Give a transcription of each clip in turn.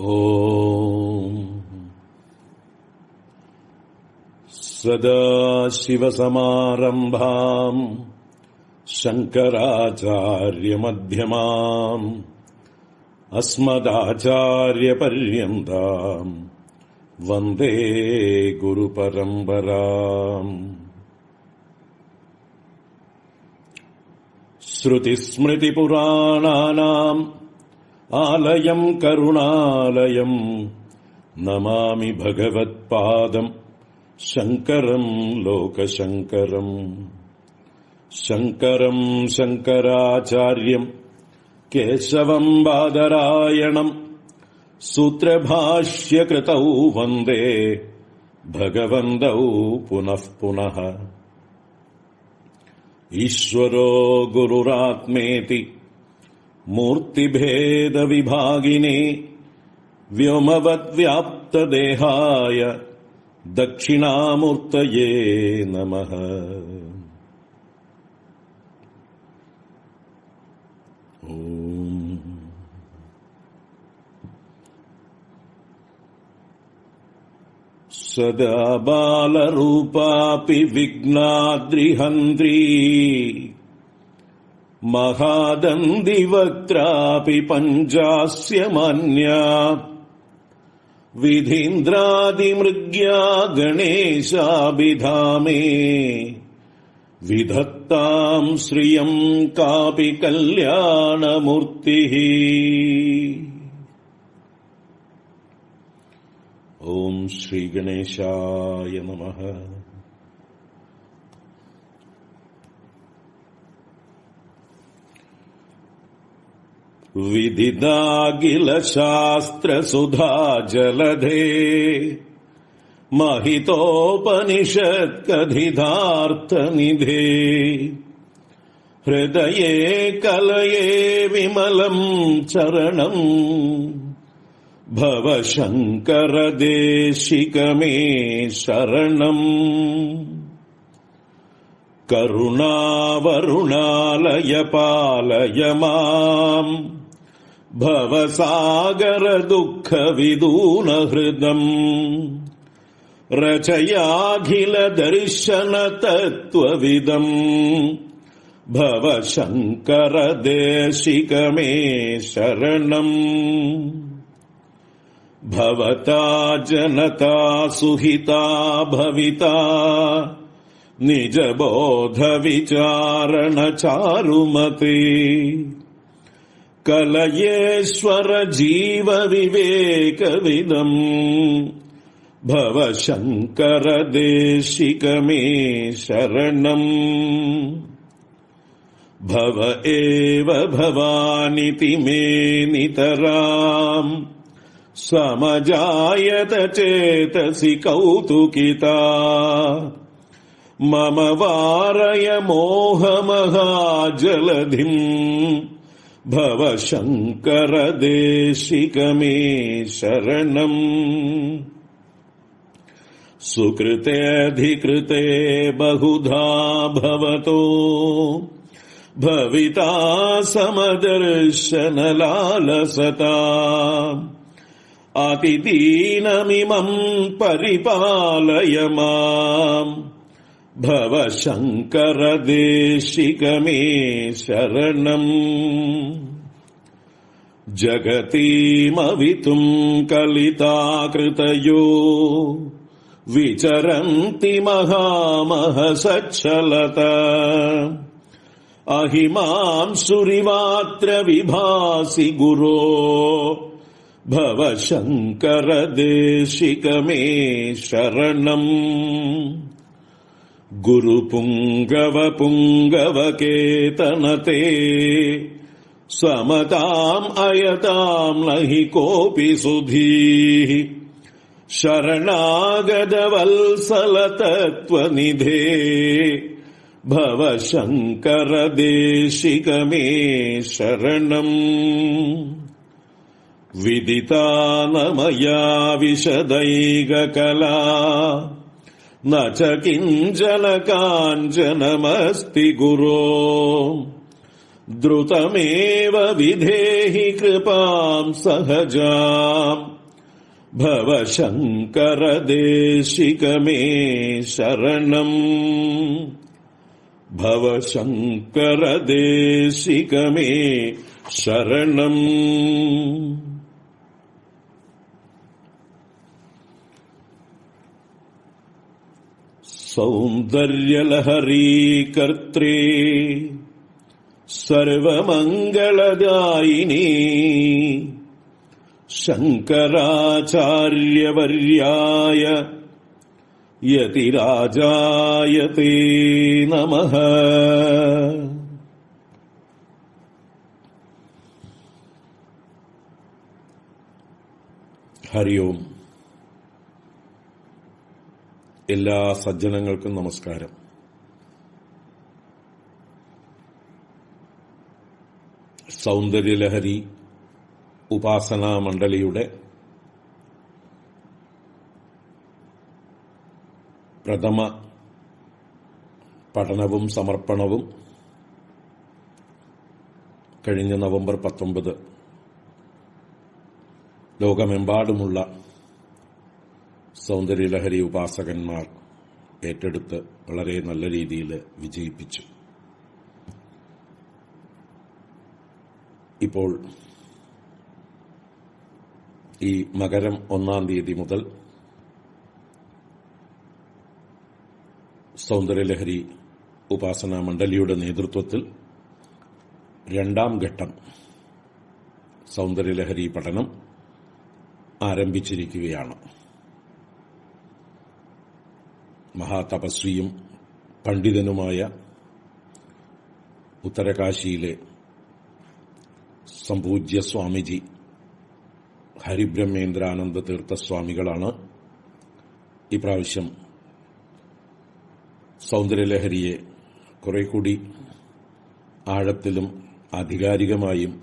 ॐ। सदाशिवसमारम्भाम् शङ्कराचार्यमध्यमाम् अस्मदाचार्यपर्यन्ताम् वंदे गुरुपरम्पराम्। श्रुतिस्मृतिपुराणानाम् आलयम् करुणालयम् नमामि भगवत्पादम् शङ्करम् लोकशङ्करम् शङ्करम् शङ्कराचार्यम् केशवम् बादरायणम् सूत्रभाष्यकृतौ वन्दे भगवन्तौ पुनः पुनः। ईश्वरो गुरुरात्मेति मूर्तिभेदविभागिने व्योमवद्व्याप्तदेहाय दक्षिणामूर्तये नमः। सदा बालरूपापि विघ्नाद्रिहन्त्री महादन्दिवक्त्रापि पञ्चास्य मान्या विधीन्द्रादिमृग्या गणेशाभिधामे विधत्ताम् श्रियम् कापि कल्याणमूर्तिः ॐ श्रीगणेशाय नमः विदिदागिलशास्त्रसुधा जलधे। महितोपनिषत्कथितार्थनिधे हृदये कलये विमलम् चरणम् भव शङ्करदेशिकमे शरणम्। करुणावरुणालय पालय माम् भवसागरदुःखविदूनहृदम् रचयाखिलदर्शनतत्त्वविदम् भव शङ्करदेशिकमे शरणम् भवता जनता सुहिता भविता निजबोधविचारणचारुमते कलयेश्वर जीवविवेकविदम् भव शङ्करदेशिकमे शरणम् भव एव भवानिति मे नितराम्। समजायत चेतसि कौतुकिता। मम वारय मोहमहाजलधिम्। भव शङ्करदेशिकमे शरणम् सुकृतेऽधिकृते बहुधा भवतो। भविता समदर्शनलालसता। अतिदीनमिमम् परिपालय माम्। भव शङ्करदेशिकमे शरणम् जगतीमवितुम् कलिताकृतयो विचरन्ति महामहसच्छलता। अहिमांसुरिमात्र विभासि गुरो भव शङ्करदेशिकमे शरणम् गुरुपुङ्गवपुङ्गवकेतनते। समताम् अयताम् न हि कोऽपि सुधीः। शरणागदवल्सलतत्त्वनिधे। भव शङ्करदेशिकमे शरणम्। विदिता न मया विशदैककला न च किञ्चन काञ्चनमस्ति गुरो। द्रुतमेव विधेहि कृपाम् सहजाम्। भव शङ्करदेशिक मे शरणम्। भव शङ्करदेशिक मे शरणम् सौन्दर्यलहरीकर्त्रे सर्वमङ्गलदायिनी शङ्कराचार्यवर्याय यतिराजाय ते नमः। हरि എല്ലാ സജ്ജനങ്ങൾക്കും നമസ്കാരം. സൗന്ദര്യലഹരി ഉപാസനാ മണ്ഡലിയുടെ പ്രഥമ പഠനവും സമർപ്പണവും കഴിഞ്ഞ നവംബർ പത്തൊമ്പത്. ലോകമെമ്പാടുമുള്ള സൗന്ദര്യലഹരി ഉപാസകന്മാർ ഏറ്റെടുത്ത് വളരെ നല്ല രീതിയിൽ വിജയിപ്പിച്ചു. ഇപ്പോൾ ഈ മകരം ഒന്നാം തീയതി മുതൽ സൗന്ദര്യലഹരി ഉപാസനാ മണ്ഡലിയുടെ നേതൃത്വത്തിൽ രണ്ടാം ഘട്ടം സൗന്ദര്യലഹരി പഠനം ആരംഭിച്ചിരിക്കുകയാണ്. മഹാതപസ്വിയും പണ്ഡിതനുമായ ഉത്തരകാശിയിലെ സംപൂജ്യ സ്വാമിജി ഹരിബ്രഹ്മേന്ദ്രാനന്ദ തീർത്ഥസ്വാമികളാണ്. ഇപ്രാവശ്യം സൗന്ദര്യലഹരിയെ കുറെ കൂടി ആഴത്തിലും ആധികാരികമായും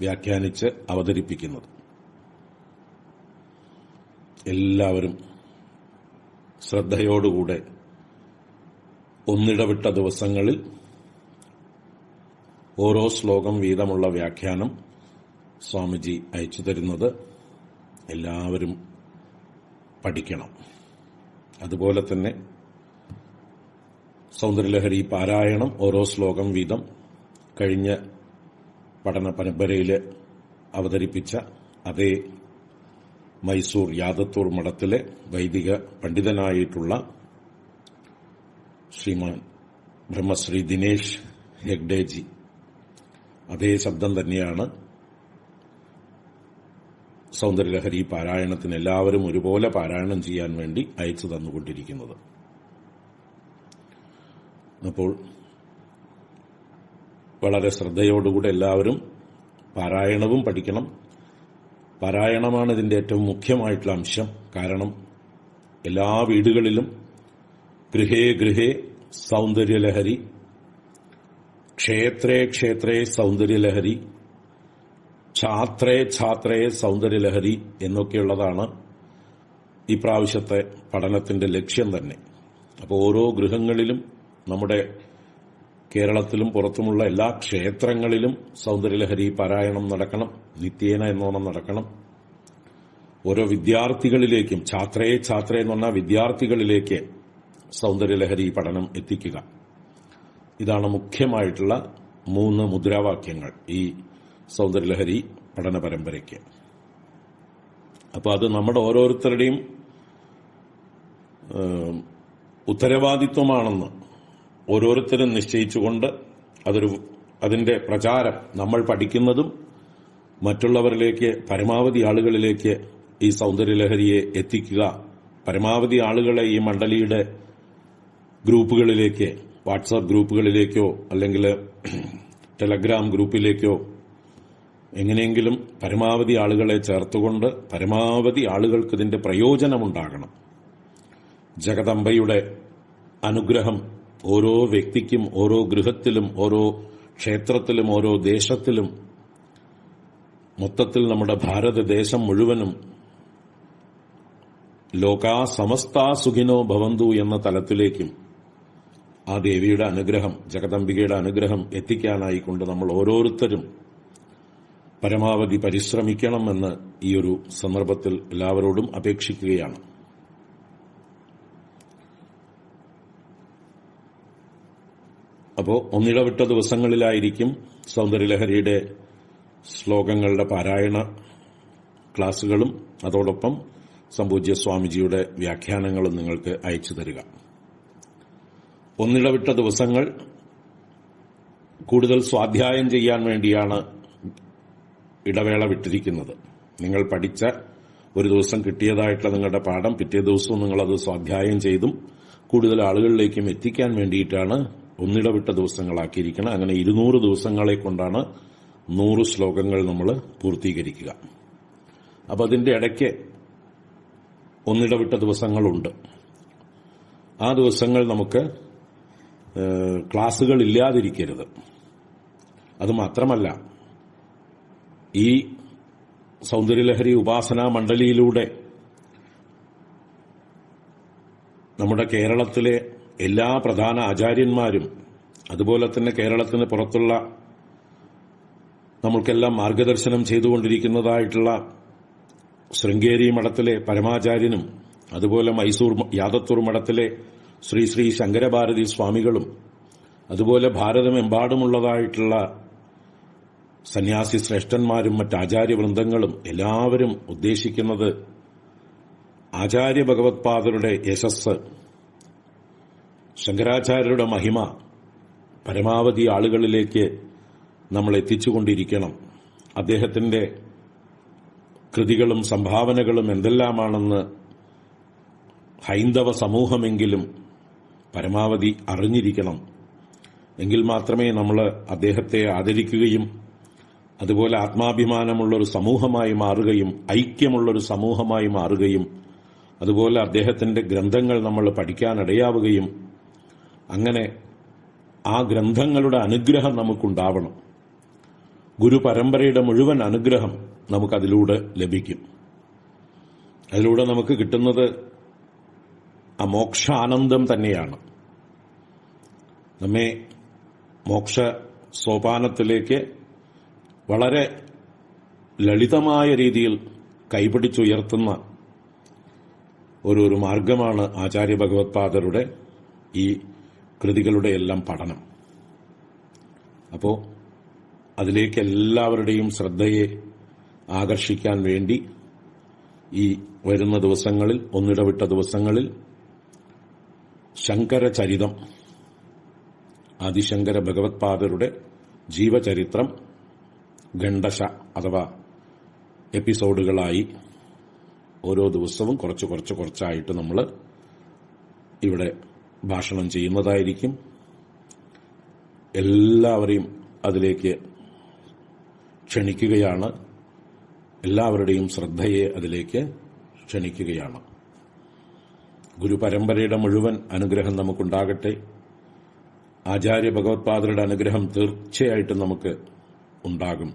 വ്യാഖ്യാനിച്ച് അവതരിപ്പിക്കുന്നത്. എല്ലാവരും ശ്രദ്ധയോടുകൂടെ ഒന്നിടവിട്ട ദിവസങ്ങളിൽ ഓരോ ശ്ലോകം വീതമുള്ള വ്യാഖ്യാനം സ്വാമിജി അയച്ചു തരുന്നത് എല്ലാവരും പഠിക്കണം. അതുപോലെ തന്നെ സൗന്ദര്യലഹരി പാരായണം ഓരോ ശ്ലോകം വീതം കഴിഞ്ഞ പഠന പരമ്പരയിൽ അവതരിപ്പിച്ച അതേ മൈസൂർ യാദത്തൂർ മഠത്തിലെ വൈദിക പണ്ഡിതനായിട്ടുള്ള ശ്രീമാൻ ബ്രഹ്മശ്രീ ദിനേശ് ഹെഗ്ഡേജി. അതേ ശബ്ദം തന്നെയാണ് സൗന്ദര്യലഹരി പാരായണത്തിന് എല്ലാവരും ഒരുപോലെ പാരായണം ചെയ്യാൻ വേണ്ടി അയച്ചു തന്നുകൊണ്ടിരിക്കുന്നത്. അപ്പോൾ വളരെ ശ്രദ്ധയോടുകൂടെ എല്ലാവരും പാരായണവും പഠിക്കണം. പാരായണമാണ് ഇതിന്റെ ഏറ്റവും മുഖ്യമായിട്ടുള്ള അംശം. കാരണം എല്ലാ വീടുകളിലും ഗൃഹേ ഗൃഹേ സൗന്ദര്യലഹരി ക്ഷേത്രേ ക്ഷേത്രേ സൗന്ദര്യലഹരി ഛാത്രേ ഛാത്രേ സൗന്ദര്യലഹരി എന്നൊക്കെയുള്ളതാണ് ഈ പ്രാവശ്യത്തെ പഠനത്തിന്റെ ലക്ഷ്യം തന്നെ. അപ്പോൾ ഓരോ ഗൃഹങ്ങളിലും നമ്മുടെ കേരളത്തിലും പുറത്തുമുള്ള എല്ലാ ക്ഷേത്രങ്ങളിലും സൗന്ദര്യലഹരി പാരായണം നടക്കണം നിത്യേന എന്നോണം നടക്കണം. ഓരോ വിദ്യാർത്ഥികളിലേക്കും ഛാത്രയെ ഛാത്രയെ എന്ന് പറഞ്ഞാൽ വിദ്യാർത്ഥികളിലേക്ക് സൗന്ദര്യലഹരി പഠനം എത്തിക്കുക. ഇതാണ് മുഖ്യമായിട്ടുള്ള മൂന്ന് മുദ്രാവാക്യങ്ങൾ ഈ സൗന്ദര്യലഹരി പഠന പരമ്പരയ്ക്ക്. അപ്പോൾ അത് നമ്മുടെ ഓരോരുത്തരുടെയും ഉത്തരവാദിത്വമാണെന്ന് ഓരോരുത്തരും നിശ്ചയിച്ചുകൊണ്ട് അതൊരു അതിന്റെ പ്രചാരം നമ്മൾ പഠിക്കുന്നതും മറ്റുള്ളവരിലേക്ക് പരമാവധി ആളുകളിലേക്ക് ഈ സൗന്ദര്യലഹരിയെ എത്തിക്കുക പരമാവധി ആളുകളെ ഈ മണ്ഡലിയുടെ ഗ്രൂപ്പുകളിലേക്ക് വാട്സാപ്പ് ഗ്രൂപ്പുകളിലേക്കോ അല്ലെങ്കിൽ ടെലഗ്രാം ഗ്രൂപ്പിലേക്കോ എങ്ങനെയെങ്കിലും പരമാവധി ആളുകളെ ചേർത്തുകൊണ്ട് പരമാവധി ആളുകൾക്ക് ഇതിന്റെ പ്രയോജനമുണ്ടാകണം. ജഗദംബയുടെ അനുഗ്രഹം ഓരോ വ്യക്തിക്കും ഓരോ ഗൃഹത്തിലും ഓരോ ക്ഷേത്രത്തിലും ഓരോ ദേശത്തിലും മൊത്തത്തിൽ നമ്മുടെ ഭാരതദേശം മുഴുവനും ലോകാ സമസ്ത സുഖിനോ ഭവന്തു എന്ന തലത്തിലേക്കും ആ ദേവിയുടെ അനുഗ്രഹം ജഗദംബികയുടെ അനുഗ്രഹം എത്തിക്കാനായിക്കൊണ്ട് നമ്മൾ ഓരോരുത്തരും പരമാവധി പരിശ്രമിക്കണമെന്ന് ഈ ഒരു സന്ദർഭത്തിൽ എല്ലാവരോടും അപേക്ഷിക്കുകയാണ്. അപ്പോൾ ഒന്നിടവിട്ട ദിവസങ്ങളിലായിരിക്കും സൗന്ദര്യലഹരിയുടെ ശ്ലോകങ്ങളുടെ പാരായണ ക്ലാസുകളും അതോടൊപ്പം സംപൂജ്യ സ്വാമിജിയുടെ വ്യാഖ്യാനങ്ങളും നിങ്ങൾക്ക് അയച്ചു തരിക. ഒന്നിടവിട്ട ദിവസങ്ങൾ കൂടുതൽ സ്വാധ്യായം ചെയ്യാൻ വേണ്ടിയാണ് ഇടവേള വിട്ടിരിക്കുന്നത്. നിങ്ങൾ പഠിച്ച ഒരു ദിവസം കിട്ടിയതായിട്ടുള്ള നിങ്ങളുടെ പാഠം പിറ്റേ ദിവസവും നിങ്ങളത് സ്വാധ്യായം ചെയ്തും കൂടുതൽ ആളുകളിലേക്കും എത്തിക്കാൻ വേണ്ടിയിട്ടാണ് ഒന്നിടവിട്ട ദിവസങ്ങളാക്കിയിരിക്കണം. അങ്ങനെ ഇരുന്നൂറ് ദിവസങ്ങളെ കൊണ്ടാണ് നൂറ് ശ്ലോകങ്ങൾ നമ്മൾ പൂർത്തീകരിക്കുക. അപ്പോൾ അതിന്റെ ഇടയ്ക്ക് ഒന്നിടവിട്ട ദിവസങ്ങളുണ്ട്. ആ ദിവസങ്ങൾ നമുക്ക് ക്ലാസ്സുകൾ ഇല്ലാതിരിക്കരുത്. അത് മാത്രമല്ല ഈ സൗന്ദര്യലഹരി ഉപാസനാ മണ്ഡലിയിലൂടെ നമ്മുടെ കേരളത്തിലെ എല്ലാ പ്രധാന ആചാര്യന്മാരും അതുപോലെ തന്നെ കേരളത്തിന് പുറത്തുള്ള നമ്മൾക്കെല്ലാം മാർഗദർശനം ചെയ്തുകൊണ്ടിരിക്കുന്നതായിട്ടുള്ള ശൃംഗേരി മഠത്തിലെ പരമാചാര്യനും അതുപോലെ മൈസൂർ യാദത്തൂർ മഠത്തിലെ ശ്രീ ശ്രീ ശങ്കരഭാരതി സ്വാമികളും അതുപോലെ ഭാരതമെമ്പാടുമുള്ളതായിട്ടുള്ള സന്യാസി ശ്രേഷ്ഠന്മാരും മറ്റ് ആചാര്യവൃന്ദങ്ങളും എല്ലാവരും ഉദ്ദേശിക്കുന്നത് ആചാര്യ ഭഗവത്പാദരുടെ യശസ് ശങ്കരാചാര്യരുടെ മഹിമ പരമാവധി ആളുകളിലേക്ക് നമ്മൾ എത്തിച്ചുകൊണ്ടിരിക്കണം. അദ്ദേഹത്തിന്റെ കൃതികളും സംഭാവനകളും എന്തെല്ലാമാണെന്ന് ഹൈന്ദവ സമൂഹമെങ്കിലും പരമാവധി അറിഞ്ഞിരിക്കണം. എങ്കിൽ മാത്രമേ നമ്മൾ അദ്ദേഹത്തെ ആദരിക്കുകയും അതുപോലെ ആത്മാഭിമാനമുള്ളൊരു സമൂഹമായി മാറുകയും ഐക്യമുള്ളൊരു സമൂഹമായി മാറുകയും അതുപോലെ അദ്ദേഹത്തിന്റെ ഗ്രന്ഥങ്ങൾ നമ്മൾ പഠിക്കാനിടയാവുകയും അങ്ങനെ ആ ഗ്രന്ഥങ്ങളുടെ അനുഗ്രഹം നമുക്കുണ്ടാവണം. ഗുരു പരമ്പരയുടെ മുഴുവൻ അനുഗ്രഹം നമുക്കതിലൂടെ ലഭിക്കും. അതിലൂടെ നമുക്ക് കിട്ടുന്നത് ആ മോക്ഷാനന്ദം തന്നെയാണ്. നമ്മെ മോക്ഷ സോപാനത്തിലേക്ക് വളരെ ലളിതമായ രീതിയിൽ കൈപിടിച്ചുയർത്തുന്ന ഒരു ഒരു മാർഗമാണ് ആചാര്യ ഭഗവത്പാദരുടെ ഈ കൃതികളുടെ എല്ലാം പഠനം. അപ്പോൾ അതിലേക്ക് എല്ലാവരുടെയും ശ്രദ്ധയെ ആകർഷിക്കാൻ വേണ്ടി ഈ വരുന്ന ദിവസങ്ങളിൽ ഒന്നിടവിട്ട ദിവസങ്ങളിൽ ശങ്കരചരിതം ആദിശങ്കര ഭഗവത്പാദരുടെ ജീവചരിത്രം ഖണ്ഡശ അഥവാ എപ്പിസോഡുകളായി ഓരോ ദിവസവും കുറച്ച് കുറച്ച് കുറച്ചായിട്ട് നമ്മൾ ഇവിടെ ഭാഷണം ചെയ്യുന്നതായിരിക്കും. എല്ലാവരെയും അതിലേക്ക് ക്ഷണിക്കുകയാണ്. എല്ലാവരുടെയും ശ്രദ്ധയെ അതിലേക്ക് ക്ഷണിക്കുകയാണ്. ഗുരുപരമ്പരയുടെ മുഴുവൻ അനുഗ്രഹം നമുക്കുണ്ടാകട്ടെ. ആചാര്യ ഭഗവത്പാദരുടെ അനുഗ്രഹം തീർച്ചയായിട്ടും നമുക്ക് ഉണ്ടാകും.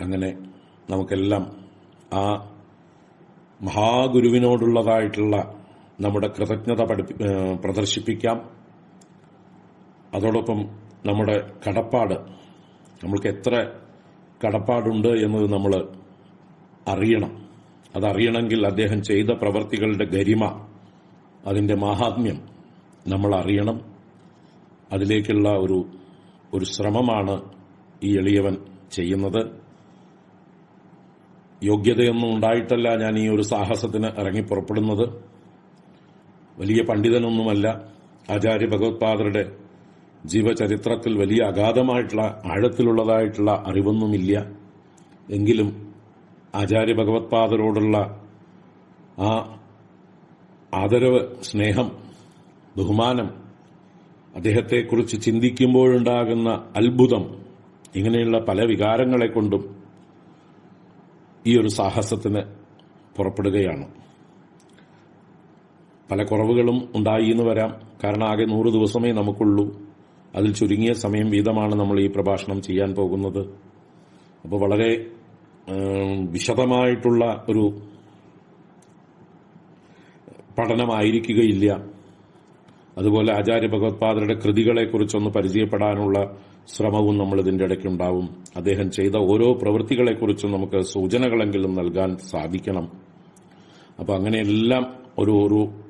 അങ്ങനെ നമുക്കെല്ലാം ആ മഹാഗുരുവിനോടുള്ളതായിട്ടുള്ള നമ്മുടെ കൃതജ്ഞത പഠിപ്പി- പ്രദർശിപ്പിക്കാം. അതോടൊപ്പം നമ്മുടെ കടപ്പാട് നമ്മൾക്ക് എത്ര കടപ്പാടുണ്ട് എന്നത് നമ്മൾ അറിയണം. അതറിയണമെങ്കിൽ അദ്ദേഹം ചെയ്ത പ്രവർത്തികളുടെ ഗരിമ അതിന്റെ മാഹാത്മ്യം നമ്മൾ അറിയണം. അതിലേക്കുള്ള ഒരു ഒരു ശ്രമമാണ് ഈ എളിയവൻ ചെയ്യുന്നത്. യോഗ്യതയൊന്നും ഉണ്ടായിട്ടല്ല ഞാൻ ഈ ഒരു സാഹസത്തിന് ഇറങ്ങി പുറപ്പെടുന്നത്. വലിയ പണ്ഡിതനൊന്നുമല്ല. ആചാര്യ ഭഗവത്പാദരുടെ ജീവചരിത്രത്തിൽ വലിയ അഗാധമായിട്ടുള്ള ആഴത്തിലുള്ളതായിട്ടുള്ള അറിവൊന്നുമില്ല. എങ്കിലും ആചാര്യ ഭഗവത്പാദരോടുള്ള ആ ആദരവ് സ്നേഹം ബഹുമാനം അദ്ദേഹത്തെക്കുറിച്ച് ചിന്തിക്കുമ്പോഴുണ്ടാകുന്ന അത്ഭുതം ഇങ്ങനെയുള്ള പല വികാരങ്ങളെ കൊണ്ടും ഈ ഒരു സാഹസത്തിന് പുറപ്പെടുകയാണ്. പല കുറവുകളും ഉണ്ടായി എന്ന് വരാം. കാരണം ആകെ നൂറ് ദിവസമേ നമുക്കുള്ളൂ. അതിൽ ചുരുങ്ങിയ സമയം വീതമാണ് നമ്മൾ ഈ പ്രഭാഷണം ചെയ്യാൻ പോകുന്നത്. അപ്പോൾ വളരെ വിശദമായിട്ടുള്ള ഒരു പഠനമായിരിക്കുകയില്ല. അതുപോലെ ആചാര്യ ഭഗവത്പാദരുടെ കൃതികളെക്കുറിച്ചൊന്ന് പരിചയപ്പെടാനുള്ള ശ്രമവും നമ്മൾ ഇതിന്റെ ഇടയ്ക്കുണ്ടാവും. അദ്ദേഹം ചെയ്ത ഓരോ പ്രവൃത്തികളെക്കുറിച്ചും നമുക്ക് സൂചനകളെങ്കിലും നൽകാൻ സാധിക്കണം. അപ്പൊ അങ്ങനെയെല്ലാം ഒരു ഒരു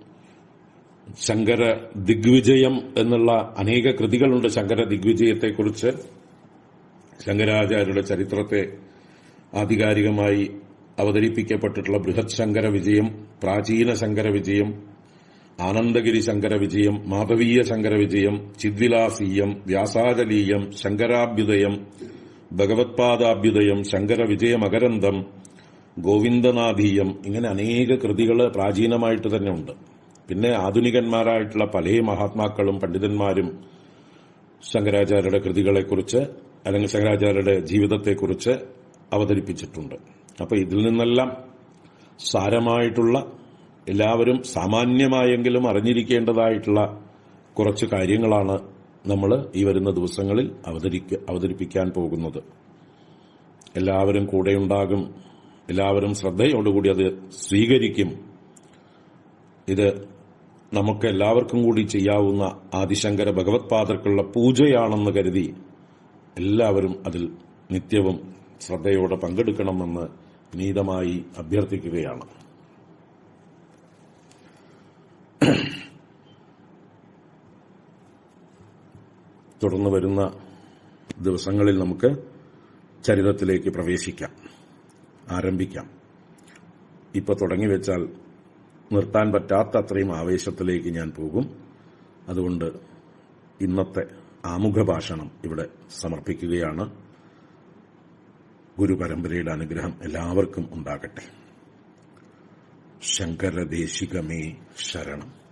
ശങ്കര ദിഗ്വിജയം എന്നുള്ള അനേക കൃതികളുണ്ട് ശങ്കര ദിഗ്വിജയത്തെക്കുറിച്ച്. ശങ്കരാചാര്യരുടെ ചരിത്രത്തെ ആധികാരികമായി അവതരിപ്പിക്കപ്പെട്ടിട്ടുള്ള ബൃഹത് ശങ്കര വിജയം പ്രാചീന ശങ്കര വിജയം ആനന്ദഗിരി ശങ്കര വിജയം മാധവീയ ശങ്കര വിജയം ചിദ്വിലാസീയം വ്യാസാചലീയം ശങ്കരാഭ്യുദയം ഭഗവത്പാദാഭ്യുദയം ശങ്കര വിജയമകരന്തം ഗോവിന്ദനാഥീയം ഇങ്ങനെ അനേക കൃതികൾ പ്രാചീനമായിട്ട് തന്നെ ഉണ്ട്. പിന്നെ ആധുനികന്മാരായിട്ടുള്ള പല മഹാത്മാക്കളും പണ്ഡിതന്മാരും ശങ്കരാചാര്യരുടെ കൃതികളെക്കുറിച്ച് അല്ലെങ്കിൽ ശങ്കരാചാര്യരുടെ ജീവിതത്തെക്കുറിച്ച് അവതരിപ്പിച്ചിട്ടുണ്ട്. അപ്പോൾ ഇതിൽ നിന്നെല്ലാം സാരമായിട്ടുള്ള എല്ലാവരും സാമാന്യമായെങ്കിലും അറിഞ്ഞിരിക്കേണ്ടതായിട്ടുള്ള കുറച്ച് കാര്യങ്ങളാണ് നമ്മൾ ഈ വരുന്ന ദിവസങ്ങളിൽ അവതരിക്ക അവതരിപ്പിക്കാൻ പോകുന്നത്. എല്ലാവരും കൂടെയുണ്ടാകും. എല്ലാവരും ശ്രദ്ധയോടുകൂടി അത് സ്വീകരിക്കും. ഇത് നമുക്ക് എല്ലാവർക്കും കൂടി ചെയ്യാവുന്ന ആദിശങ്കര ഭഗവത്പാദർക്കുള്ള പൂജയാണെന്ന് കരുതി എല്ലാവരും അതിൽ നിത്യവും ശ്രദ്ധയോടെ പങ്കെടുക്കണമെന്ന് നീതമായി അഭ്യർത്ഥിക്കുകയാണ്. തുടർന്ന് വരുന്ന ദിവസങ്ങളിൽ നമുക്ക് ചരിതത്തിലേക്ക് പ്രവേശിക്കാം. ആരംഭിക്കാം. ഇപ്പൊ തുടങ്ങി വെച്ചാൽ നിർത്താൻ പറ്റാത്ത അത്രയും ആവേശത്തിലേക്ക് ഞാൻ പോകും. അതുകൊണ്ട് ഇന്നത്തെ ആമുഖ ഭാഷണം ഇവിടെ സമർപ്പിക്കുകയാണ്. ഗുരുപരമ്പരയുടെ അനുഗ്രഹം എല്ലാവർക്കും ഉണ്ടാകട്ടെ. ശങ്കരദേശികമേ ശരണം.